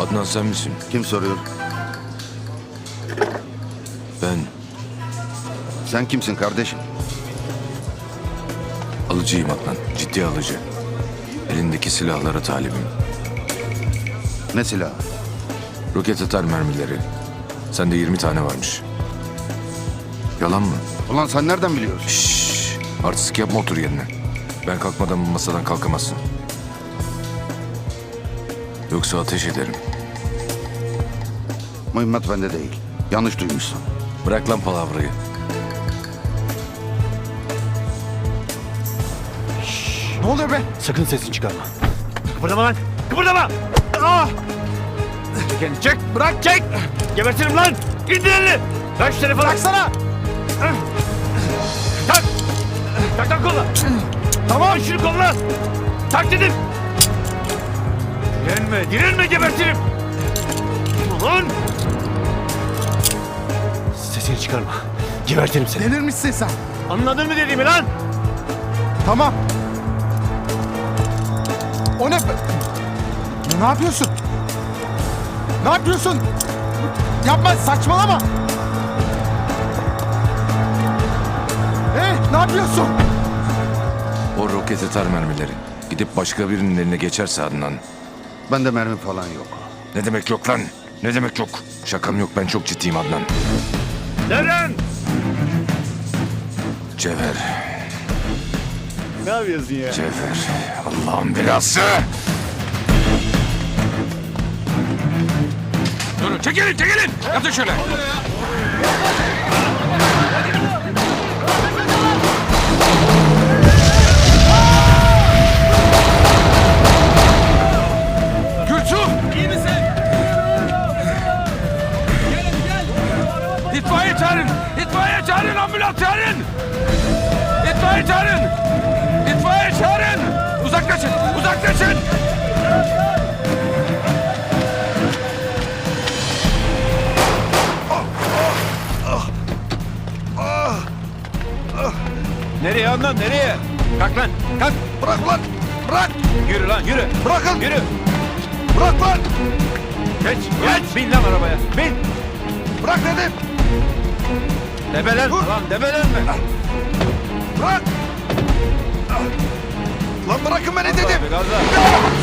Adnan sen misin? Kim soruyor? Ben Sen kimsin kardeşim? alıcıyım Adnan. Ciddi alıcı. Elindeki silahlara talibim. Ne silahı? Roket atar mermileri. Sende 20 tane varmış. Yalan mı? Ulan sen nereden biliyorsun? Şşş. Artistik yapma otur yerine. Ben kalkmadan bu masadan kalkamazsın. Yoksa ateş ederim. Mühimmat bende değil. Yanlış duymuşsun. Bırak lan palavrayı. Ne oluyor be? Sakın sesini çıkarma. Kıpırdama lan! Kıpırdama! Ah! Çek elini, çek! Bırak, çek! Gebertirim lan! İndir elini! Ver şu telefonu! Baksana. Tak! Tak tak kolla! Tamam! Şunu kolla! Tak dedim! Direnme, direnme gebertirim! Ulan! Sesini çıkarma. Gebertirim seni. Delirmişsin sen. Anladın mı dediğimi lan? Tamam. O ne? Ne yapıyorsun? Ne yapıyorsun? Yapma saçmalama. Hey ne yapıyorsun? O roket atar mermileri. Gidip başka birinin eline geçerse Adnan. Bende mermi falan yok. Ne demek yok lan? Ne demek yok? Şakam yok ben çok ciddiyim Adnan. Deren! Cevher, Ne yapıyorsun ya? Cevher. Allah'ın belası. Durun çekilin çekilin. Yatın şöyle. Gülsüm. Ambulans çağırın. İtfaiye çağırın. İtfaiye çağırın. Uzaklaşın. Uzaklaşın. Nereye anlam nereye? Kalk lan kalk. Bırak lan! Bırak! Yürü lan yürü. Bırakın! Yürü. Bırak lan! Geç geç. Bin lan arabaya. Bin. Bırak dedim! Debelen Dur. lan debelenme. Bırak! Lan bırakın beni dedim! Abi gazla.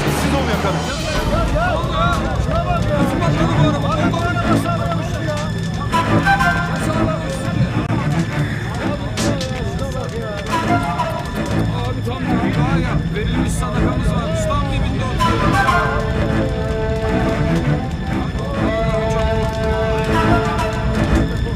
Sessiz ol yakarım.